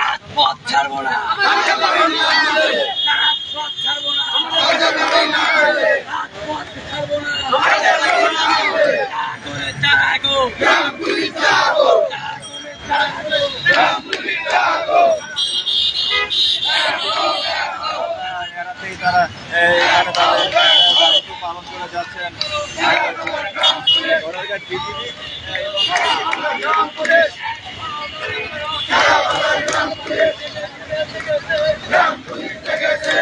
রাজপথ ছাড়বো না রাজপথ ছাড়বো না রাজপথ ছাড়বো না তারা এই এখানে পালন করে যাচ্ছেন। গ্রাম পুলিশ জেগেছে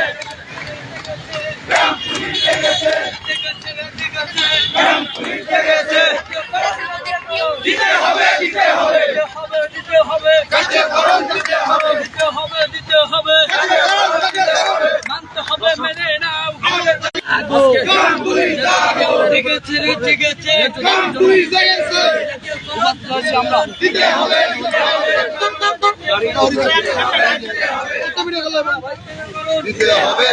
আমরা দিতে হবে।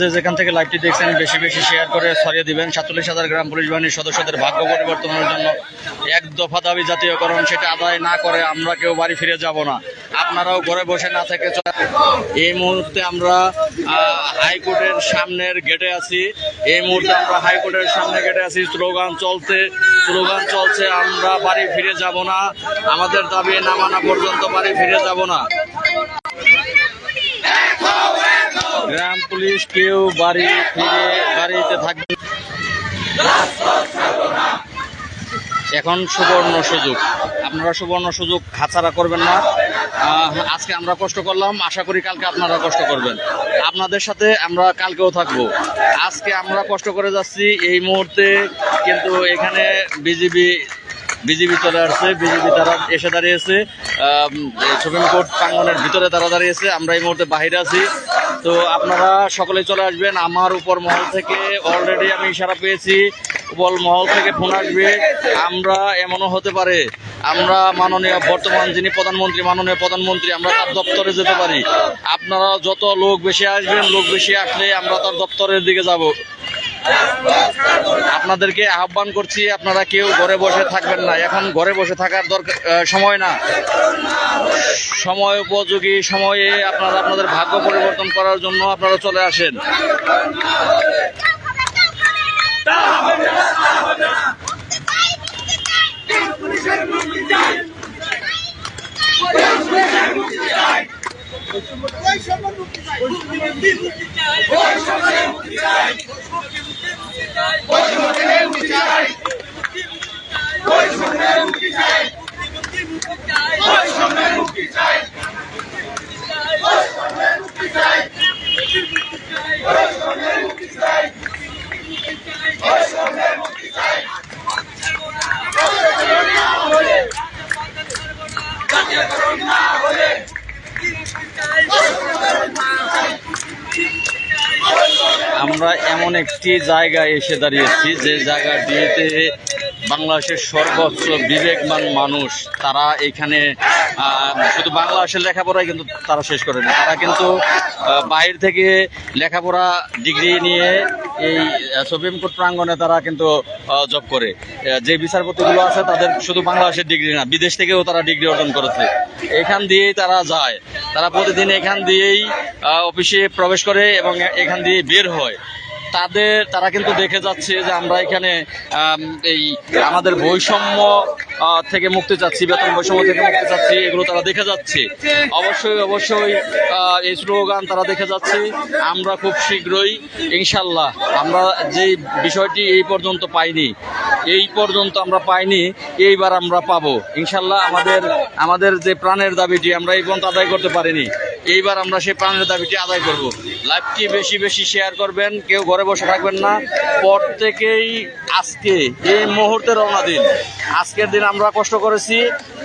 যে যেখান থেকে লাইভটি দেখছেন, বেশি বেশি শেয়ার করে ছড়িয়ে দিবেন। সাতচল্লিশ হাজার গ্রাম পুলিশ বাহিনীর সদস্যদের ভাগ্য পরিবর্তনের জন্য এক দফা দাবি জাতীয়করণ, সেটা আদায় না করে আমরা কেউ বাড়ি ফিরে যাব না। আপনারাও ঘরে বসে না থেকে এই মুহূর্তে আমরা হাইকোর্টের সামনের গেটে আছি। এই মুহূর্তে আমরা হাইকোর্টের সামনে গেটে আছি। স্লোগান চলছে স্লোগান চলছে, আমরা বাড়ি ফিরে যাব না। আমাদের দাবি, না মানা পর্যন্ত বাড়ি ফিরে যাব না। গ্রাম পুলিশ কেউ বাড়ি ফিরে বাড়িতে থাকবে এখন সুবর্ণ সুযোগ। আপনারা সুবর্ণ সুযোগ হাতছাড়া করবেন না। আজকে আমরা কষ্ট করলাম, আশা করি কালকে আপনারা কষ্ট করবেন। আপনাদের সাথে আমরা কালকেও থাকব। আজকে আমরা কষ্ট করে যাচ্ছি এই মুহূর্তে, কিন্তু এখানে বিজিবি বিজিবি চলে আসছে, বিজিবি তারা এসে দাঁড়িয়েছে। সুপ্রিম কোর্ট প্রাঙ্গনের ভিতরে তারা দাঁড়িয়েছে। আমরা এই মুহূর্তে বাইরে আছি। তো আপনারা সকলে চলে আসবেন আমার উপর মহল থেকে। অলরেডি আমি ইশারা পেয়েছি, উপর মহল থেকে ফোন আসবে। আমরা এমনও হতে পারে, আমরা মাননীয়, বর্তমান যিনি প্রধানমন্ত্রী, মাননীয় প্রধানমন্ত্রী, আমরা তার দপ্তরে যেতে পারি। আপনারা যত লোক বেশি আসবেন, লোক বেশি আসলে আমরা তার দপ্তরের দিকে যাব। আপনাদেরকে আহ্বান করছি, আপনারা কেউ ঘরে বসে থাকবেন না। এখন ঘরে বসে থাকার দরকার সময় না। সময় উপযোগী সময়ে আপনারা আপনাদের ভাগ্য পরিবর্তন করার জন্য আপনারা চলে আসেন। বৈষম্যের মুক্তি চাই বৈষম্যের মুক্তি চাই। চাই। আমরা এমন একটি জায়গায় এসে দাঁড়িয়েছি যে জায়গাটিতে বাংলাদেশের সর্বোচ্চ বিবেকমান মানুষ, তারা এখানে শুধু বাংলা বাংলাদেশের লেখাপড়াই কিন্তু তারা শেষ করেনি। তারা কিন্তু বাইরে থেকে লেখাপড়া, ডিগ্রি নিয়ে এই সুপ্রিম কোর্ট প্রাঙ্গনে তারা কিন্তু জব করে। যে বিচারপতিগুলো আছে, তাদের শুধু বাংলাদেশের ডিগ্রি না, বিদেশ থেকেও তারা ডিগ্রি অর্জন করেছে। এখান দিয়েই তারা যায়। তারা প্রতিদিন এখান দিয়েই অফিসে প্রবেশ করে এবং এখান দিয়ে বের হয়। তাদের, তারা কিন্তু দেখে যাচ্ছে যে আমরা এখানে এই আমাদের বৈষম্য থেকে মুক্তি চাচ্ছি, বেতন বৈষম্য থেকে মুক্তি চাচ্ছি, এগুলো তারা দেখে যাচ্ছে। অবশ্যই অবশ্যই এই স্লোগান তারা দেখে যাচ্ছে। আমরা খুব শীঘ্রই, ইনশাল্লাহ, আমরা যে বিষয়টি এই পর্যন্ত পাইনি, এই পর্যন্ত আমরা পাইনি, এইবার আমরা পাবো। ইনশাল্লাহ আমাদের আমাদের যে প্রাণের দাবিটি, আমরা এই পর্যন্ত আদায় করতে পারিনি। এইবার আমরা সেই প্রাণের দাবিটি আদায় করব। লাইভটি বেশি বেশি শেয়ার করবেন, কেউ ঘরে বসে থাকবেন না। প্রত্যেকেই আজকে এই মুহূর্তে রওনা দিন। আজকের দিন আমরা কষ্ট করেছি,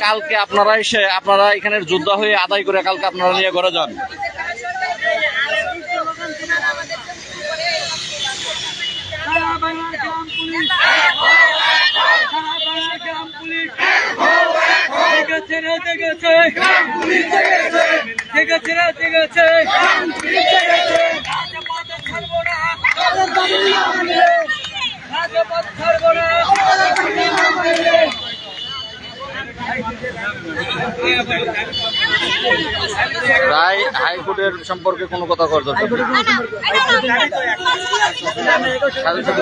কালকে আপনারা এসে আপনারা এখানে যোদ্ধা হয়ে আদায় করে কালকে আপনারা নিয়ে ঘরে যান সারা বাংলা গ্রাম পুলিশ সারা বাংলা গ্রাম পুলিশ জেগেছে রে জেগেছে জেগেছে রে ছাড়বো না রাজপথ না রায় হাইকোর্টের সম্পর্কে কোনো কথা করার দরকার। সাথে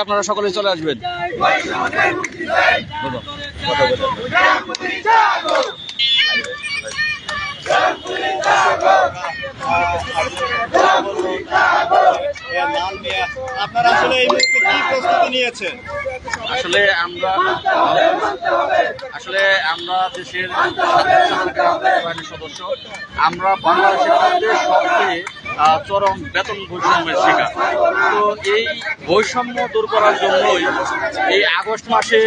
অবশ্যই আপনারা সকলেই চলে আসবেন। আপনারা আসলে এই মুহূর্তে কি প্রস্তুতি নিয়েছেন? আসলে আমরা আসলে আমরা দেশের সদস্য। আমরা বাংলাদেশের সবচেয়ে চরম বেতন বৈষম্যের শিকার। তো এই বৈষম্য দূর করার জন্যই এই আগস্ট মাসে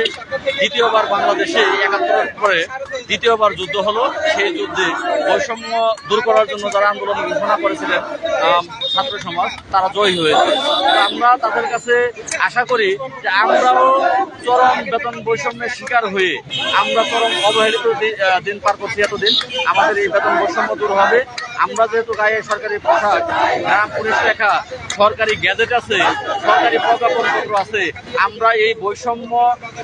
দ্বিতীয়বার বাংলাদেশে একাত্তরের পরে দ্বিতীয়বার যুদ্ধ হলো। সেই যুদ্ধে বৈষম্য দূর করার জন্য যারা আন্দোলন ঘোষণা করেছিলেন ছাত্র সমাজ, তারা জয়ী হয়েছে। আমরা তাদের কাছে আশা করি যে আমরাও চরম বেতন বৈষম্যের শিকার হয়ে আমরা চরম অবহেলিত দিন পার করছি এতদিন। আমাদের এই বেতন বৈষম্য দূর হবে। আমরা যেহেতু গায়ে সরকারি পোশাক গ্রাম পুলিশ লেখা, সরকারি গ্যাজেট আছে, সরকারি প্রজ্ঞাপনপত্র আছে, আমরা এই বৈষম্য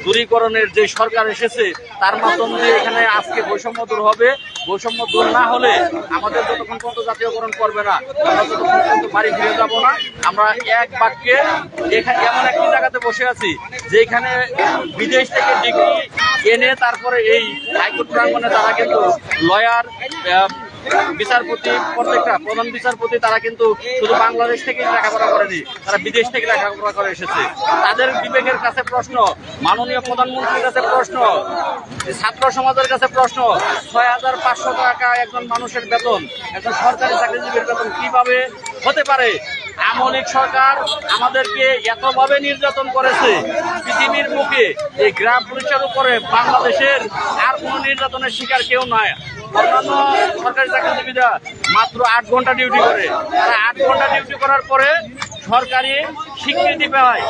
দূরীকরণের যে সরকার এসেছে, তার মাধ্যম এখানে আজকে বৈষম্য দূর হবে। বৈষম্য দূর না হলে আমাদের যতক্ষণ পর্যন্ত জাতীয়করণ করবে না, আমরা ততক্ষণ পর্যন্ত বাড়ি ফিরে যাব না, আমরা এক বাক্যে এখানে এমন একটি জায়গাতে বসে আছি, যেখানে বিদেশ থেকে ডিগ্রি এনে তারপরে এই হাইকোর্ট প্রাঙ্গনে তারা কিন্তু লয়ার বিচারপতি, প্রত্যেকটা প্রধান বিচারপতি, তারা কিন্তু শুধু বাংলাদেশ থেকে লেখাপড়া করেনি, তারা বিদেশ থেকে লেখাপড়া করে এসেছে। তাদের বিবেকের কাছে প্রশ্ন, মাননীয় প্রধানমন্ত্রীর কাছে প্রশ্ন, ছাত্র সমাজের কাছে প্রশ্ন, ছয় হাজার পাঁচশো টাকা একজন মানুষের বেতন, একজন সরকারি চাকরিজীবীর বেতন কীভাবে হতে পারে? আমলিক সরকার আমাদেরকে এতভাবে নির্যাতন করেছে পৃথিবীর মুখে এই গ্রাম পুলিশের উপরে বাংলাদেশের আর কোনো নির্যাতনের শিকার কেউ নয়। অন্যান্য সরকারি চাকরিজীবীরা মাত্র আট ঘণ্টা ডিউটি করে। তারা আট ঘণ্টা ডিউটি করার পরে সরকারি স্বীকৃতি পায়,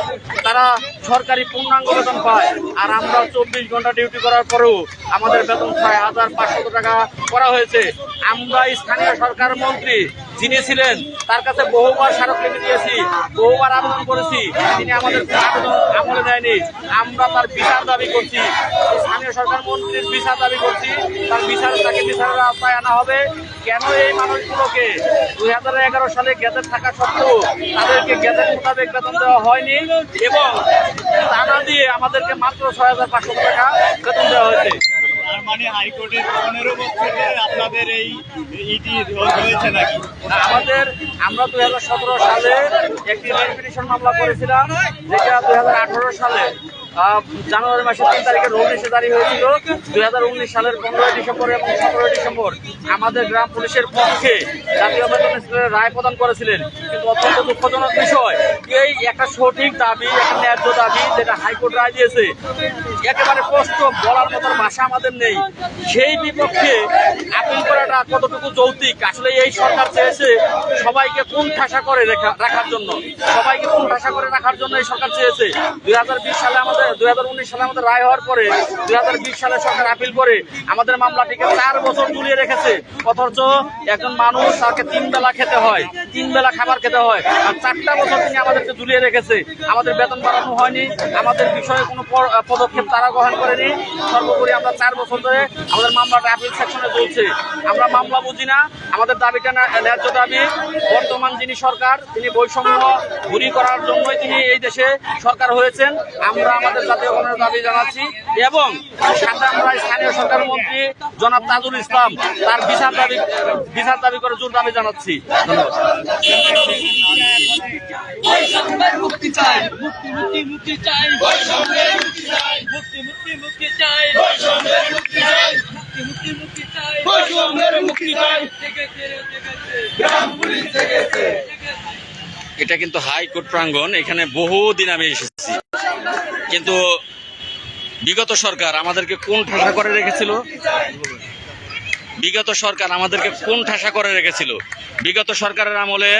তারা সরকারি পূর্ণাঙ্গ বেতন পায়। আর আমরা চব্বিশ ঘণ্টা ডিউটি করার পরেও আমাদের বেতন ছয় হাজার পাঁচশত টাকা করা হয়েছে। আমরা স্থানীয় সরকার মন্ত্রী যিনি ছিলেন তার কাছে বহুবার স্মারকলিপি দিয়েছি, বহুবার আবেদন করেছি। তিনি আমাদের আবেদন আমলে দেয়নি। আমরা তার বিচার দাবি করছি। স্থানীয় সরকার মন্ত্রীর বিচার দাবি করছি। তার বিচার তাকে বিচারের আওতায় আনা হবে। কেন এই মানুষগুলোকে দুই হাজার এগারো সালে গেজেট থাকা সত্ত্বেও তাদেরকে গেজেট মোতাবেক বেতন দেওয়া হয়নি এবং তা দিয়ে আমাদেরকে মাত্র ছয় হাজার পাঁচশো টাকা বেতন দেওয়া হয়েছে। তার মানে হাইকোর্টের পনেরো বছরে আপনাদের এই ইটি হয়েছে নাকি? আমাদের, আমরা দুই সতেরো সালে একটি রেজিস্ট্রেশন মামলা করেছিলাম, যেটা দুই হাজার আঠারো সালে জানুয়ারি মাসের তিন তারিখে রোল জারি হয়েছিল। দুই হাজার উনিশ সালের পনেরোই ডিসেম্বর এবং সতেরোই ডিসেম্বর আমাদের গ্রাম পুলিশের পক্ষে জাতীয় বেতন স্কেলের রায় প্রদান করেছিলেন। কিন্তু অত্যন্ত দুঃখজনক বিষয়, এই একটা সঠিক দাবি, একটা ন্যায্য দাবি যেটা হাইকোর্ট রায় দিয়েছে, একেবারে স্পষ্ট বলার মতন ভাষা আমাদের নেই। সেই বিপক্ষে আপিল করাটা কতটুকু যৌক্তিক? আসলে এই সরকার চেয়েছে সবাইকে কোন ঠাসা করে রেখা- রাখার জন্য। সবাইকে কোন ঠাসা করে রাখার জন্য এই সরকার চেয়েছে। দুই হাজার বিশ সালে আমাদের দুই হাজার উনিশ সালে আমাদের রায় হওয়ার পরে, দুই হাজার বিশ সালে সরকার আপিল করে আমাদের মামলাটিকে চার বছর ঝুলিয়ে রেখেছে। অথচ একজন মানুষ তাকে তিন বেলা খেতে হয়, তিন বেলা খাবার খেতে হয়, আর চারটা বছর তিনি আমাদেরকে ঝুলিয়ে রেখেছে। আমাদের বেতন বাড়ানো হয়নি, আমাদের বিষয়ে কোনো পদক্ষেপ তারা গ্রহণ করেনি। সর্বোপরি আমরা চার বছর ধরে আমাদের মামলাটা আপিল সেকশনে চলছে। আমরা মামলা বুঝি না, আমাদের দাবিটা ন্যায্য দাবি। বর্তমান যিনি সরকার, তিনি বৈষম্য ঘুরি করার জন্যই তিনি এই দেশে সরকার হয়েছেন। আমরা আমাদের তাদের জাতীয়করণের দাবি জানাচ্ছি এবং সাথে আমরা স্থানীয় সরকার মন্ত্রী জনাব তাজুল ইসলাম তার বিচার দাবি বিচার দাবি করে জোর দাবি জানাচ্ছি। ধন্যবাদ। মুক্তি চাই। মুক্তি মুক্তি মুক্তি চাই। মুক্তি মুক্তি মুক্তি মুক্তি চাই। মুক্তি চাই মুক্তি মুক্তি মুক্তি চাই। মুক্তি চাই থেকে থেকে গ্রাম পুলিশ এটা কিন্তু হাইকোর্ট প্রাঙ্গণ এখানে বহুদিন আমি এসেছি। কিন্তু বিগত সরকার আমাদেরকে কোন ঠাসা করে রেখেছিল? বিগত সরকার আমাদেরকে কোন ঠাসা করে রেখেছিল? বিগত সরকারের আমলে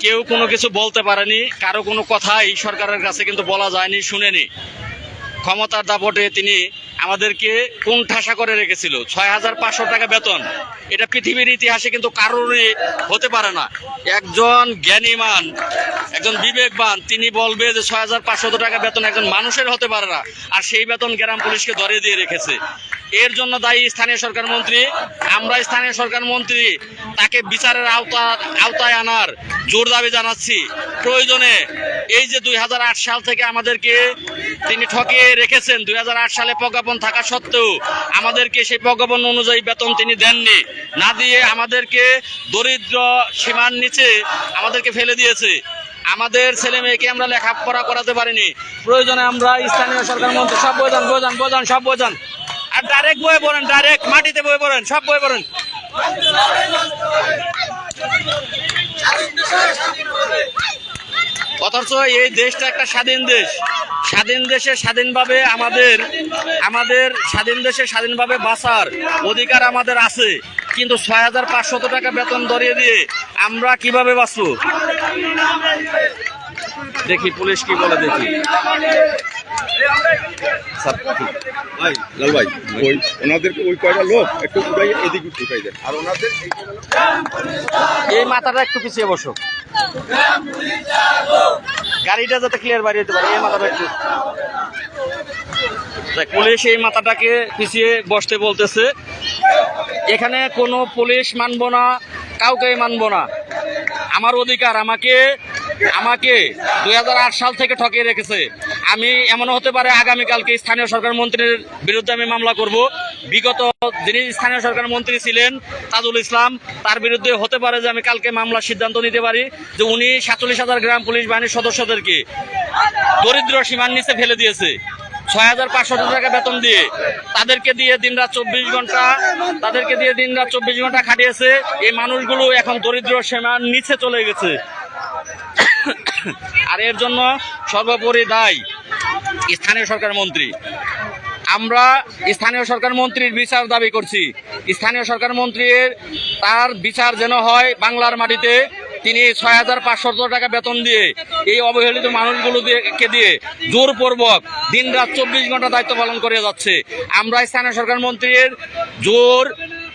কেউ কোনো কিছু বলতে পারেনি, কারও কোনো কথাই সরকারের কাছে কিন্তু বলা যায়নি, শুনেনি। ক্ষমতার দাপটে তিনি আমাদেরকে কোন ঠাসা করে রেখেছিল। ছয় হাজার পাঁচশো টাকা বেতন। এটা পৃথিবীর ইতিহাসে কিন্তু কারোরই হতে পারে না। একজন জ্ঞানীমান একজন বিবেকবান, তিনি বলবে যে ছয় হাজার পাঁচশো টাকা বেতন একজন মানুষের হতে পারে না। আর সেই বেতন গ্রাম পুলিশকে ধরে দিয়ে রেখেছে। এর জন্য দায়ী স্থানীয় সরকার মন্ত্রী, আমরা স্থানীয় সরকার মন্ত্রী, তাকে বিচারের আওতা আওতায় আনার জোর দাবি জানাচ্ছি। প্রয়োজনে এই যে দুই হাজার আট সাল থেকে আমাদেরকে তিনি ঠকিয়ে রেখেছেন, দুই হাজার আট সালে প্রজ্ঞাপন থাকা সত্ত্বেও আমাদেরকে সেই প্রজ্ঞাপন অনুযায়ী বেতন তিনি দেননি। না দিয়ে আমাদেরকে দরিদ্র সীমার নিচে আমাদেরকে ফেলে দিয়েছে। আমাদের ছেলে মেয়েকে আমরা লেখাপড়া করাতে পারিনি। প্রয়োজনে আমরা স্থানীয় সরকার মন্ত্রী, সব বোঝান বোঝান বোঝান, সব বোঝান। আর ডাইরেক্ট বয়ে পড়েন ডাইরেক্ট মাটিতে বয়ে পড়েন, সব বয়ে পড়েন। অথচ এই দেশটা একটা স্বাধীন দেশ। স্বাধীন দেশে স্বাধীনভাবে আমাদের আমাদের স্বাধীন দেশে স্বাধীনভাবে বাঁচার অধিকার আমাদের আছে। কিন্তু ছয় হাজার পাঁচশত টাকা বেতন ধরিয়ে দিয়ে আমরা কীভাবে বাঁচব? দেখি পুলিশ কি বলে দেখি। ওনাদেরকে ওই কয়টা একটু এই মাথাটা একটু পিছিয়ে গাড়িটা যাতে ক্লিয়ার পারে, এই মাথাটা একটু। পুলিশ এই মাথাটাকে পিছিয়ে বসতে বলতেছে। এখানে কোনো পুলিশ মানবো না কাউকে মানবো না। আমার অধিকার, আমাকে আমাকে দুই হাজার আট সাল থেকে ঠকিয়ে রেখেছে। আমি এমনও হতে পারে আগামীকালকে স্থানীয় সরকার মন্ত্রীর বিরুদ্ধে আমি মামলা করব। বিগত যিনি স্থানীয় সরকার মন্ত্রী ছিলেন, তাজুল ইসলাম, তার বিরুদ্ধে হতে পারে যে আমি কালকে মামলার সিদ্ধান্ত নিতে পারি যে উনি সাতচল্লিশ হাজার গ্রাম পুলিশ বাহিনীর সদস্যদেরকে দরিদ্র সীমার নিচে ফেলে দিয়েছে। ছয় হাজার পাঁচশো টাকা বেতন দিয়ে তাদেরকে দিয়ে দিনরাত চব্বিশ ঘণ্টা, তাদেরকে দিয়ে দিনরাত চব্বিশ ঘণ্টা খাটিয়েছে। এই মানুষগুলো এখন দরিদ্র সীমার নিচে চলে গেছে। আর এর জন্য সর্বোপরি দায় স্থানীয় সরকার মন্ত্রী। আমরা স্থানীয় সরকার মন্ত্রীর বিচার দাবি করছি। স্থানীয় সরকার মন্ত্রীর তার বিচার যেন হয় বাংলার মাটিতে, তিনি ছয় হাজার পাঁচশো টাকা বেতন দিয়ে এই অবহেলিত মানুষগুলোকে দিয়ে জোরপূর্বক দিন রাত চব্বিশ ঘণ্টা দায়িত্ব পালন করে যাচ্ছে। আমরা স্থানীয় সরকার মন্ত্রীর জোর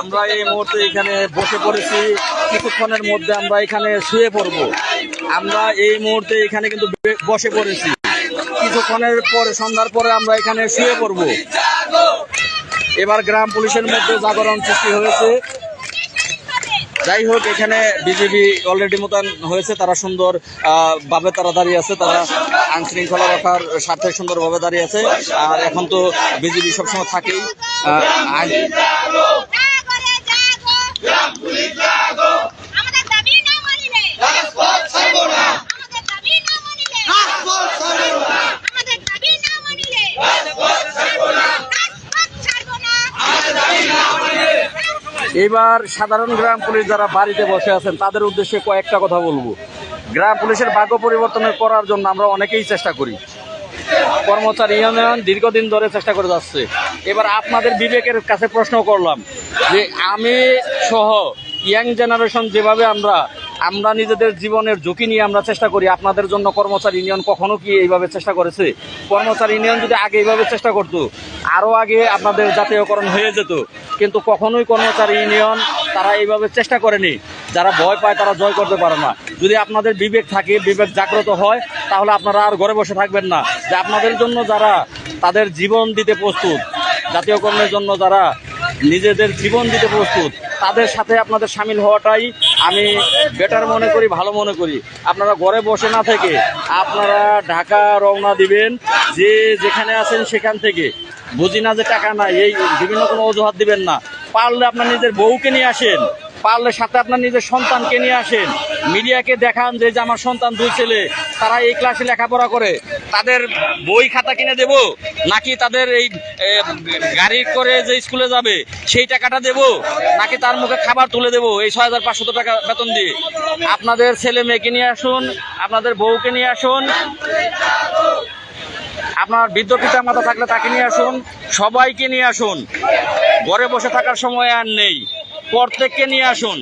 আমরা এই মুহূর্তে এখানে বসে পড়েছি। কিছুক্ষণের মধ্যে আমরা এখানে শুয়ে পড়ব। আমরা এই মুহূর্তে এখানে কিন্তু বসে পড়েছি। কিছুক্ষণের পরে, সন্ধ্যার পরে আমরা এখানে শুয়ে পড়ব। এবার গ্রাম পুলিশের মধ্যে জাগরণ সৃষ্টি হয়েছে। যাই হোক, এখানে বিজেপি অলরেডি মোতায়েন হয়েছে। তারা সুন্দর ভাবে তারা দাঁড়িয়ে আছে। তারা আইন শৃঙ্খলা রক্ষার স্বার্থে সুন্দরভাবে দাঁড়িয়ে আছে। আর এখন তো বিজেপি সবসময় থাকেই আহ, আইন জাগো রে জাগো আমাদের দাবি না মানিলে রাজপথ ছাড়বো না আমাদের দাবি না মানিলে রাজপথ ছাড়বো না আমাদের দাবি না মানিলে রাজপথ ছাড়বো না রাজপথ ছাড়বো না আমাদের দাবি না মানিলে এবার সাধারণ গ্রাম পুলিশ যারা বাড়িতে বসে আছেন, তাদের উদ্দেশ্যে কয়েকটা কথা বলব। গ্রাম পুলিশের ভাগ্য পরিবর্তনের করার জন্য আমরা অনেকেই চেষ্টা করি। কর্মচারী ইউনিয়ন দীর্ঘদিন ধরে চেষ্টা করে যাচ্ছে। এবার আপনাদের বিবেকের কাছে প্রশ্ন করলাম যে, আমি সহ ইয়াং জেনারেশন যেভাবে আমরা আমরা নিজেদের জীবনের ঝুঁকি নিয়ে আমরা চেষ্টা করি, আপনাদের জন্য কর্মচারী ইউনিয়ন কখনো কি এইভাবে চেষ্টা করেছে? কর্মচারী ইউনিয়ন যদি আগে এইভাবে চেষ্টা করতো, আরও আগে আপনাদের জাতীয়করণ হয়ে যেত কিন্তু কখনোই কর্মচারী ইউনিয়ন তারা এইভাবে চেষ্টা করেনি। যারা ভয় পায় তারা জয় করতে পারে না। যদি আপনাদের বিবেক থাকে, বিবেক জাগ্রত হয়, তাহলে আপনারা আর ঘরে বসে থাকবেন না। যে আপনাদের জন্য যারা তাদের জীবন দিতে প্রস্তুত, জাতীয় কর্মের জন্য যারা নিজেদের জীবন দিতে প্রস্তুত, তাদের সাথে আপনাদের সামিল হওয়াটাই আমি বেটার মনে করি, ভালো মনে করি। আপনারা ঘরে বসে না থেকে আপনারা ঢাকা রওনা দিবেন, যে যেখানে আছেন সেখান থেকে। বুঝি না যে টাকা নাই, এই বিভিন্ন কোনো অজুহাত দিবেন না। পারলে আপনার নিজের বউকে নিয়ে আসেন, পারলে সাথে আপনার নিজের সন্তানকে নিয়ে আসেন। মিডিয়াকে দেখান যে আমার সন্তান দুই ছেলে, তারা এই ক্লাসে লেখাপড়া করে, তাদের বই খাতা কিনে দেব? নাকি তাদের এই গাড়ি করে যে স্কুলে যাবে, সেই টাকাটা দেব? নাকি তার মুখে খাবার তুলে দেব? এই ছয় হাজার পাঁচশত টাকা বেতন দিয়ে। আপনাদের ছেলে মেয়েকে নিয়ে আসুন, আপনাদের বউকে নিয়ে আসুন। আপনার বৃদ্ধ পিতা মাতা থাকলে তাকে নিয়ে আসুন, সবাইকে নিয়ে আসুন। ঘরে বসে থাকার সময় আর নেই। প্রত্যেককে নিয়ে আসুন।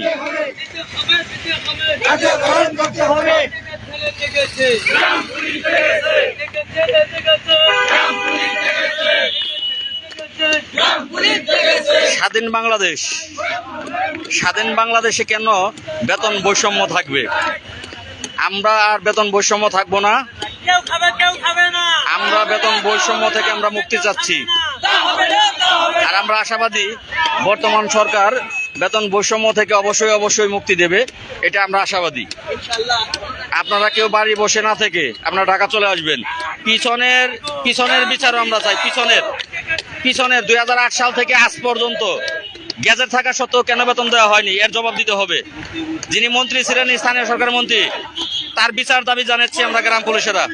স্বাধীন বাংলাদেশ। স্বাধীন বাংলাদেশে কেন বেতন বৈষম্য থাকবে? আমরা আর বেতন বৈষম্য থাকব না। আমরা বেতন বৈষম্য থেকে আমরা মুক্তি চাচ্ছি। আর আমরা আশাবাদী বর্তমান সরকার বেতন বৈষম্য থেকে অবশ্যই অবশ্যই মুক্তি দেবে এটা আমরা আশাবাদী। আপনারা কেউ বাড়ি বসে না থেকে আপনারা ঢাকা চলে আসবেন। পিছনের পিছনের বিচারও আমরা চাই পিছনের। পিছনের দুই হাজার আট সাল থেকে আজ পর্যন্ত গ্যাজেট থাকা সত্ত্বেও কেন বেতন দেওয়া হয়নি? এর জবাব দিতে হবে। যিনি মন্ত্রী ছিলেন, স্থানীয় সরকার মন্ত্রী, তার বিচার দাবি জানাচ্ছি আমরা গ্রাম পুলিশেরা।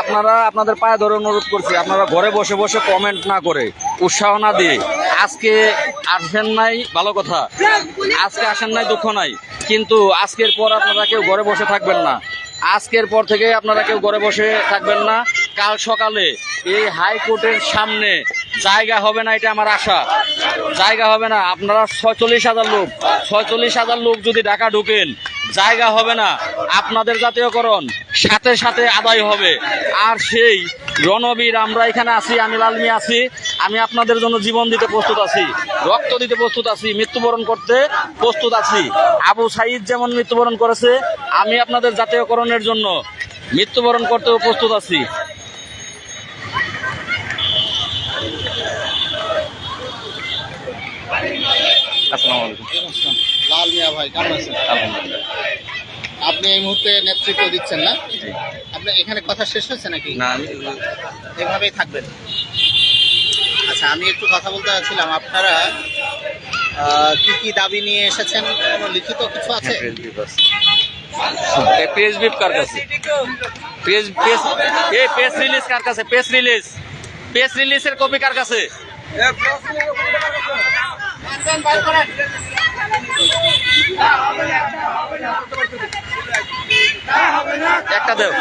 আপনারা আপনাদের পায়ে ধরে অনুরোধ করছি, আপনারা ঘরে বসে বসে কমেন্ট না করে, উৎসাহ না দিয়ে। আজকে আসেন নাই, ভালো কথা। আজকে আসেন নাই, দুঃখ নাই। কিন্তু আজকের পর আপনারা কেউ ঘরে বসে থাকবেন না। আজকের পর থেকে আপনারা কেউ ঘরে বসে থাকবেন না। কাল সকালে এই হাইকোর্টের সামনে জায়গা হবে না, এটা আমার আশা। জায়গা হবে না, আপনারা ছয়চল্লিশ হাজার লোক, ছয়চল্লিশ হাজার লোক যদি ঢাকা ঢুকেন, জায়গা হবে না। আপনাদের জাতীয়করণ সাথে সাথে আদায় হবে। আর সেই রণবীর, আমরা এখানে আছি, আমি লালমি আছি, আমি আপনাদের জন্য জীবন দিতে প্রস্তুত আছি, রক্ত দিতে প্রস্তুত আছি, মৃত্যুবরণ করতে প্রস্তুত আছি। আবু সাইদ যেমন মৃত্যুবরণ করেছে, আমি আপনাদের জাতীয়করণের জন্য মৃত্যুবরণ করতেও প্রস্তুত আছি। লাল মিয়া ভাই কেমন আছেন? আপনি এই মুহূর্তে নেতৃত্ব দিচ্ছেন না? জি। আপনি এখানে কথা শেষ হয়েছে নাকি? না আমি এভাবেই থাকবেন। আচ্ছা আমি একটু কথা বলতে চাচ্ছিলাম। আপনারা কি কি দাবি নিয়ে এসেছেন? কোনো লিখিত কিছু আছে? পেজ বিপ কার কাছে? পেজ পেজ এই পেজ রিলিজ কার কাছে? পেজ রিলিজ পেজ রিলিজের কপি কার কাছে? একটা দেও।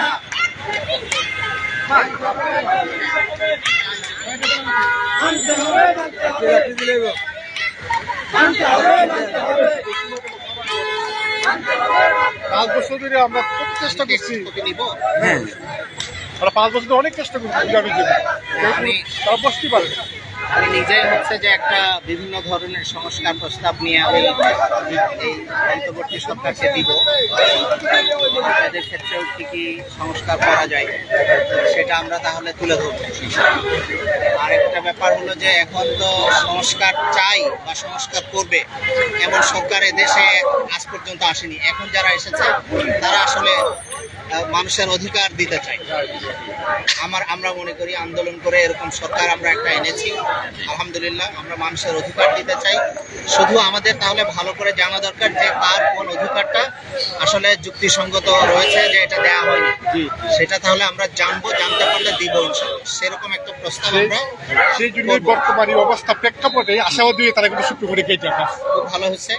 পাঁচ বছর ধরে আমরা খুব চেষ্টা করছি। হ্যাঁ। আমরা পাঁচ বছর ধরে অনেক চেষ্টা করছি। তারা বসতে পারে আমি নিজেই হচ্ছে যে একটা বিভিন্ন ধরনের সংস্কার প্রস্তাব নিয়ে আমি এই অন্তর্বর্তী সরকারকে দিব। এদের ক্ষেত্রেও কি কি সংস্কার করা যায়, সেটা আমরা তাহলে তুলে ধরবো। আরেকটা ব্যাপার হলো যে এখন তো সংস্কার চাই বা সংস্কার করবে, এমন সরকার দেশে আজ পর্যন্ত আসেনি। এখন যারা এসেছে, তারা আসলে মানুষের অধিকার দিতে চায়। আমার আমরা মনে করি আন্দোলন করে এরকম সরকার আমরা একটা এনেছি। আলহামদুলিল্লাহ আমরা মানুষের অধিকার দিতে চাই। শুধু আমাদের তাহলে ভালো করে জানা দরকার যে কার কোন অধিকারটা আসলে যুক্তিসঙ্গত রয়েছে যে এটা দেওয়া হয়নি। সেটা তাহলে আমরা জানব জানতে পারলে দিব সেরকম একটা প্রস্তাব আমরা সেই জন্য বর্তমানে অবস্থা প্রেক্ষাপটে আশাবাদী তারা কিন্তু সুপ্রিম কোর্টে গেছে খুব ভালো হচ্ছে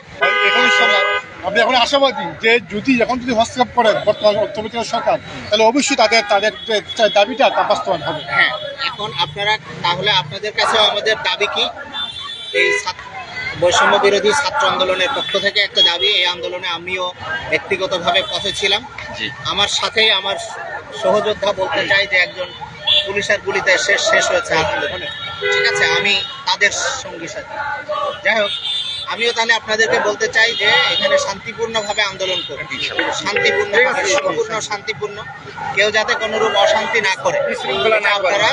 এখন সব- আপনি এখন আশাবাদী যে যদি এখন যদি হস্তক্ষেপ করে বর্তমান অর্থনৈতিক সরকার তাহলে অবশ্যই তাদের তাদের যে দাবিটা তা বাস্তবায়ন হবে। হ্যাঁ এখন আপনারা তাহলে আপনাদের কাছে আমাদের দাবি কি? এই ছাত্র বৈষম্য বিরোধী ছাত্র আন্দোলনের পক্ষ থেকে একটা দাবি এই আন্দোলনে আমিও ব্যক্তিগতভাবে পথে ছিলাম। আমার সাথে আমার সহযোদ্ধা বলতে চাই যে একজন পুলিশের গুলিতে শেষ শেষ হয়েছে আন্দোলনে। ঠিক আছে আমি তাদের সঙ্গী সাথে। যাই হোক আমিও তাহলে আপনাদেরকে বলতে চাই যে এখানে শান্তিপূর্ণভাবে আন্দোলন করুন। শান্তিপূর্ণ সম্পূর্ণ শান্তিপূর্ণ। কেউ যাতে কোনোরূপ অশান্তি না করে আপনারা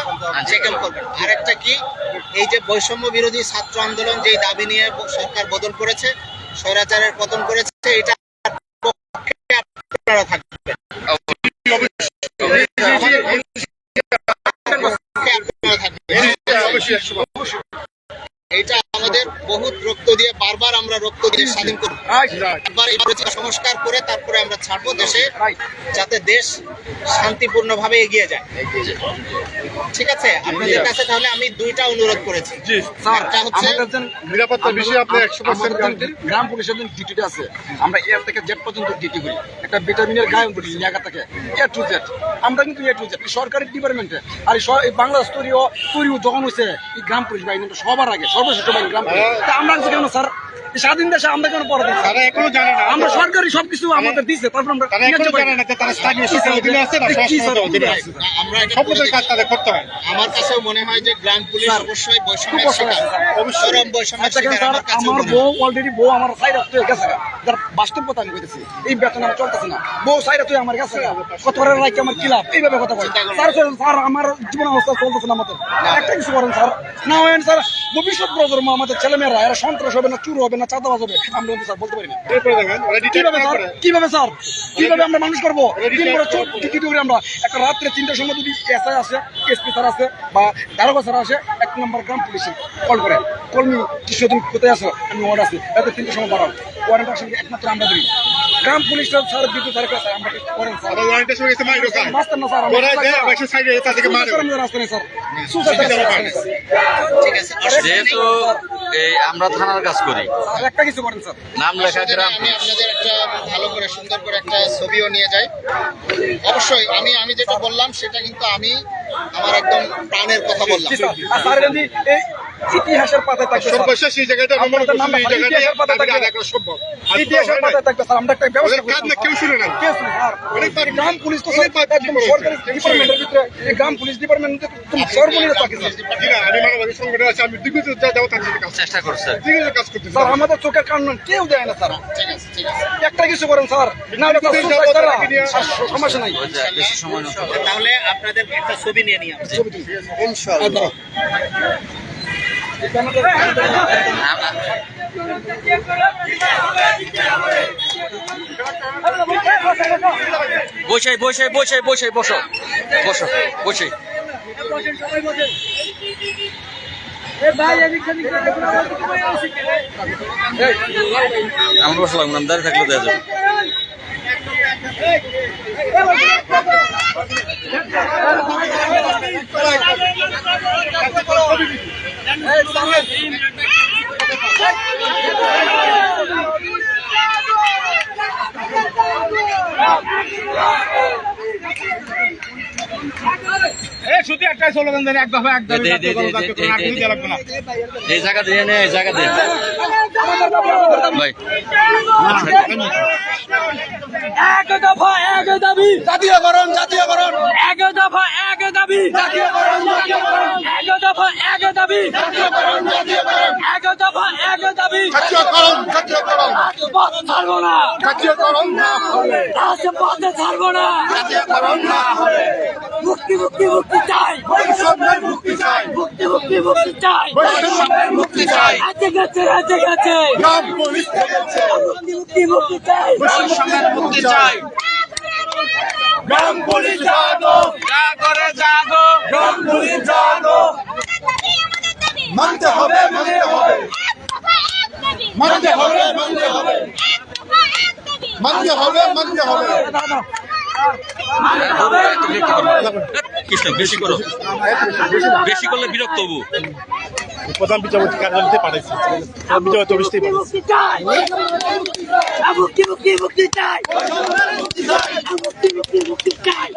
করবেন আরেকটা কি? এই যে বৈষম্য বিরোধী ছাত্র আন্দোলন যেই দাবি নিয়ে সরকার বদল করেছে স্বৈরাচারের পতন করেছে এটা আপনারা থাকবেন। পক্ষে আপনারা থাকবেন অবশ্যই একশো বার। এটা আমাদের বহুত রক্ত দিয়ে বারবার আমরা রক্ত দিয়ে স্বাধীন করব। একবার এই সংস্কার করে তারপরে আমরা ছাড়বো দেশে যাতে দেশ শান্তিপূর্ণভাবে এগিয়ে যায়। ঠিক আছে? আপনাদের কাছে তাহলে আমি দুইটা অনুরোধ করেছি। একটা হচ্ছে নিরাপত্তার বিষয়ে আপনি একশো পার্সেন্ট আমাদের গ্রাম পুলিশের জন্য ডিউটিটা আছে। আমরা এর থেকে জেড পর্যন্ত ডিউটি করি। একটা ভিটামিনের গায়ন করি জায়গা থেকে। এ টু জেড আমরা কিন্তু এ টু জেড সরকারি ডিপার্টমেন্টে আর এই বাংলা স্তরীয় তৈরিও যখন হয়েছে এই গ্রাম পুলিশ বাহিনী সবার আগে সর্বশ্রেষ্ঠ বাহিনী গ্রাম পুলিশ। তা আমরা আছি কেন স্যার এই স্বাধীন দেশে আমরা কেন পড়া দিচ্ছি তারা এখনও জানে না। আমরা সরকারি সবকিছু আমাদের দিচ্ছে তারপর আমরা তারা এখনও জানে না যে তারা স্থানীয় সরকার অধীনে আছে না কি অধীনে আছে? আমরা এটা সকলের কাজ তাদের করতে হয়। আমার কাছেও মনে হয় যে গ্রাম পুলিশ অবশ্যই বৈষম্যের শিকার অবশ্যই। বৈষম্যের আচ্ছা, শিকার আমার কাছেও আমার মনে বউ অলরেডি বউ আমার সাইড হয়ে গেছে যার বাস্তব কথা আমি কইতেছি এই বেতন আমার চলতেছে না। বউ সাইড তুই আমার গেছে কত করে রাখি আমার কি লাভ? এইভাবে কথা বল স্যার স্যার, স্যার আমার জীবন অবস্থা চলতেছে না আমাদের। একটা কিছু করেন স্যার। না হয় স্যার ভবিষ্যৎ প্রজন্ম আমাদের ছেলেমেয়েরা এরা সন্ত্রাস হবে না চুর হবে না চাঁদাবাজ হবে? আমরা কিন্তু স্যার বলতে পারি না। কীভাবে স্যার? কীভাবে স্যার? কীভাবে আমরা মানুষ করব? দিন করে টিকিট করি আমরা একটা রাত্রে তিনটার সময় যদি এসআই আসে এসপি স্যার আসে বা দারোগা স্যার আসে এক নম্বর গ্রাম পুলিশে কল করে। কলমি তুমি কোথায় আসো আমি ওয়ার্ড আছি। এত তিনটার সময় বাড়াও ওয়ার্ড আসলে একমাত্র আমরা দিই। গ্রাম পুলিশটা স্যার বিদ্যুৎ স্যার কাছে আমরা করেন স্যার। ওয়ারেন্টের সঙ্গে এসে মাইরো খায় মাস্টার না স্যার সাইডে মারে স্যার রাস্তা নেই সুসাইড ঠিক আছে। যেহেতু এই আমরা থানার কাজ করি। একটা কিছু করেন স্যার। নাম লেখা গ্রাম আমি আপনাদের একটা ভালো করে সুন্দর করে একটা ছবিও নিয়ে যাই। অবশ্যই আমি আমি যেটা বললাম সেটা কিন্তু আমি আমার একদম প্রাণের কথা বললাম। স্যার। এই ইতিহাসের পাতায় থাকবে স্যার। সর্বশেষ এই জায়গাটা রোমান আপনাদের নাম এই জায়গাটা ইতিহাসের পাতায় থাকবে। স্যার। আমরা একটা ব্যবস্থা কাজ না কেউ শুনে না। কে শুনে স্যার। অনেকবার গ্রাম পুলিশ তো স্যার একদম সরকারি ডিপার্টমেন্টের ভিতরে। এই গ্রাম পুলিশ ডিপার্টমেন্টে তুমি সর্বনিম্ন থাকে স্যার। জি না, আমি মানবাধী সংগঠন আছে। আমি দিগ্গজ সাথে কাজ চেষ্টা করছে দিগ্গজ কাজ করতে স্যার আমাদের চোখের কান্ন কেউ দেয় না স্যার। ঠিক আছে ঠিক আছে। একটা কিছু করেন স্যার। না হলে স্যার সমস্যা নাই। তাহলে আপনাদের একটা ছবি নিয়ে নিই আমরা ইনশাআল্লাহ। বসে বসে বসে বসে বসো। বসো বসে। আমরা বসলাম দাঁড়িয়ে থাকলে দেওয়া যাবে। শুধু একটাই স্লোগান দেন এক দফা এক দাবি দে, দে, দে, দে, দে, দে, দে। লাগবে না এই জায়গা দিয়ে এই জায়গা দিয়ে ভাই এক দফা এক দাবি। জাতীয়করণ জাতীয়করণ। এক দফা এক দাবি। জাতীয়করণ জাতীয়করণ। এক দফা এক দাবি। জাতীয়করণ জাতীয়করণ। এক দফা এক দাবি। জাতীয়করণ জাতীয়করণ। রাজপথ ছাড়বো না। জাতীয়করণ না হলে। রাজপথে ছাড়বো না। জাতীয়করণ না হলে। মুক্তি মুক্তি মুক্তি চাই। বৈষম্যের মুক্তি চাই। মুক্তি মুক্তি মুক্তি চাই। বৈষম্যের মুক্তি চাই। রাজ্যে গেছে রাজ্যে গেছে। গ্রাম পুলিশ থেকেছে মুক্তি মুক্তি মুক্তি চাই। বৈষম্যের মুক্তি চাই গ্রাম পুলিশ জাগো জাগরে জাগো গ্রাম পুলিশ জাগো মানতে হবে মানতে হবে। মানতে হবে মানতে হবে। মানতে হবে মানতে হবে। কৃষ্ণ বেশি করো। বেশি করলে বিরক্ত হব। প্রধান বিচারপতি কার্যালয়তে পাঠাইছি। বিচারপতি অফিসতেই পাঠাইছি। মুক্তি মুক্তি মুক্তি চাই? মুক্তি মুক্তি মুক্তি চাই?